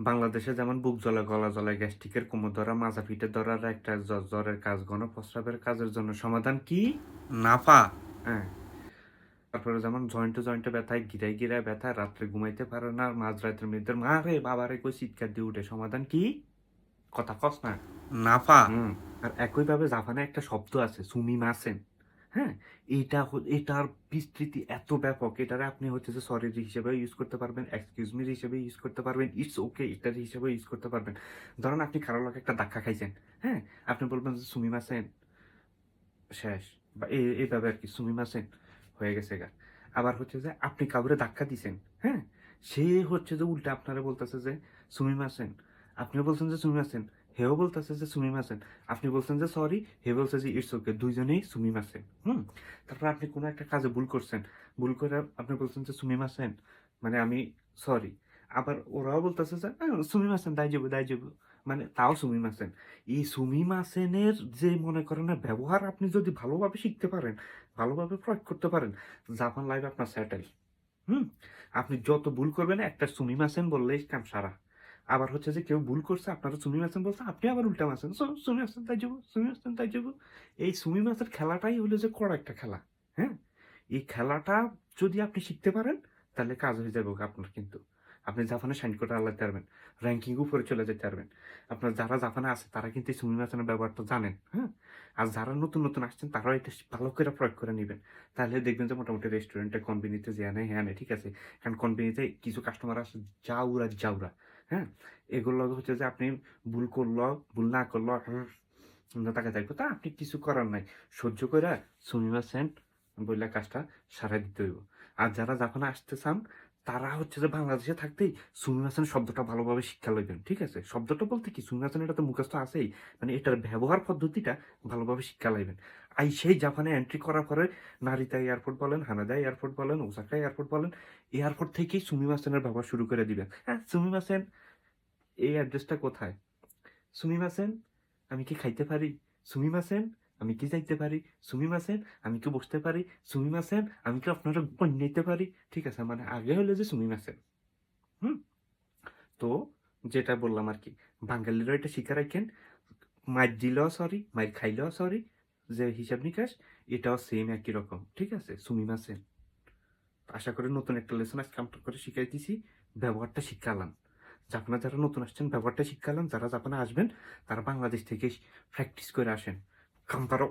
বাংলাদেশে যেমন বুক জ্বলে গলা জ্বলে গ্যাস্ট্রিকের কোমর ধরা মাজা পিঠে ধরার একটা জ্বর জ্বরের কাজ গণ প্রস্রাবের কাজের জন্য সমাধান কি? নাফা। হ্যাঁ। তারপরে যেমন জয়েন্টে জয়েন্টে ব্যথায় গিরায় গিরায় ব্যথা রাত্রে ঘুমাইতে পারে না মাঝ রাতের মধ্যে মা রে বাবারে কই চিৎকার দিয়ে উঠে সমাধান কি? কথা কস না। নাফা। হুম আর একইভাবে জাপানে একটা শব্দ আছে সুমি মাসেন হ্যাঁ এটা এটার বিস্তৃতি এত ব্যাপক, এটারে আপনি হচ্ছে যে সরি হিসেবে ইউজ করতে পারবেন এক্সকিউজ মি হিসেবে ইউজ করতে পারবেন ইটস ওকে এটার হিসেবে ইউজ করতে পারবেন। ধরেন আপনি কারও লাগে একটা ধাক্কা খাইছেন হ্যাঁ আপনি বলবেন যে সুমি মাসেন শেষ, বা এই- এইভাবে আর কি সুমি মাসেন হয়ে গেছে গা। আবার হচ্ছে যে আপনি কাউরে ধাক্কা দিছেন হ্যাঁ সে হচ্ছে যে উল্টা আপনারা বলতেছে যে সুমি মাসেন আপনি বলছেন যে সুমি মাসেন হেও বলতেছে যে সুমি মাসেন আপনি বলছেন যে সরি হে বলছে যে ইটস ওকে দুইজনেই সুমি মাসেন হুম? তারপর আপনি কোনো একটা কাজে ভুল করছেন। ভুল করে আপনি বলছেন যে সুমি মাসেন মানে আমি সরি আবার ওরাও বলতেছে যে "আহ, সুমি মাসেন দাই যাব দাই যাব মানে তাও সুমি মাসেন এই সুমি মাসেনের যে মনে করেন না ব্যবহার আপনি যদি ভালোভাবে শিখতে পারেন ভালোভাবে প্রয়োগ করতে পারেন জাপান লাইফ আপনার সেটেল হুম? আপনি যত ভুল করবেন একটা সুমি মাসেন বললেই কাম সারা। আবার হচ্ছে যে কেউ ভুল করছে আপনারা সুমি মাসেন বলছে আপনি আবার উল্টা মাসেন "সো, সুমি মাসেন তাই যাব সুমি মাসেন তাই যাব। এই সুমি মাসের খেলাটাই হলো যে কড়া একটা খেলা হ্যাঁ? এই খেলাটা যদি আপনি শিখতে পারেন তাহলে কাজ হয়ে যাবে আপনার কিন্তু। আপনি জাপানে সাইন করে আল্লাহ পারবেন র্যাঙ্কিং উপরে চলে যেতে পারবেন। আপনার যারা জাপানে আছে তারা কিন্তু এই সুমি মাসেনের ব্যবহারটা জানেন হ্যাঁ? আর যারা নতুন নতুন আসছেন তারাও এটা ভালো করে প্রয়োগ করে নেবেন। তাহলে দেখবেন যে মোটামুটি রেস্টুরেন্টে কনভিনিতে যে আনে হ্যাঁ ঠিক আছে? কারণ কনভিনিতে কিছু কাস্টমার আসে যাউরা যাউরা হ্যাঁ? এগুলো হচ্ছে যে আপনি ভুল করল, ভুল না করল তাকে দেখব তা আপনি কিছু করার নাই। সহ্য করে সুমিমা সেন্ট বললে কাজটা সারা দিতে হইব। আর যারা যখন আসতে চান, তারা হচ্ছে যে বাংলাদেশে থাকতেই সুমিমাসেন শব্দটা ভালোভাবে শিক্ষা লইবেন, ঠিক আছে? শব্দটা বলতে কি? সুমিমাসেন এটা তো মুখস্থ আছেই। মানে এটার ব্যবহার পদ্ধতিটা ভালোভাবে শিক্ষা লাইবেন। আই সেই জাপানে এন্ট্রি করার পরে নারিতা এয়ারপোর্ট বলেন, হানাদা এয়ারপোর্ট বলেন, ওসাকা এয়ারপোর্ট বলেন, এয়ারপোর্ট থেকেই সুমিমাসেনের ব্যবহার শুরু করে দিবেন। হ্যাঁ সুমিমাসেন এই অ্যাড্রেসটা কোথায়? সুমিমাসেন, আমি কি খাইতে পারি? সুমিমাসেন, আমি কি যাইতে পারি? সুমিমাসেন, আমি কি বসতে পারি? সুমিমাসেন, আমি কি আপনারা নিতে পারি? ঠিক আছে মানে আগে হলো যে সুমিমাসেন। হুম? তো যেটা বললাম আর কি বাঙালিরা এটা শিখে রাখেন মার দিলেও সরি মার খাইলেও সরি যে হিসাব নিকাশ, এটাও সেম একই রকম, ঠিক আছে, সুমিমাসেন। আশা করি নতুন একটা লেসন আজকে আমরা করে শিখাই ব্যবহারটা শিখালাম। জাপানে যারা নতুন আসছেন, ব্যাপারটা শিখালাম যারা জাপানে আসবেন, তারা বাংলাদেশ থেকে প্র্যাকটিস করে আসেন। পারো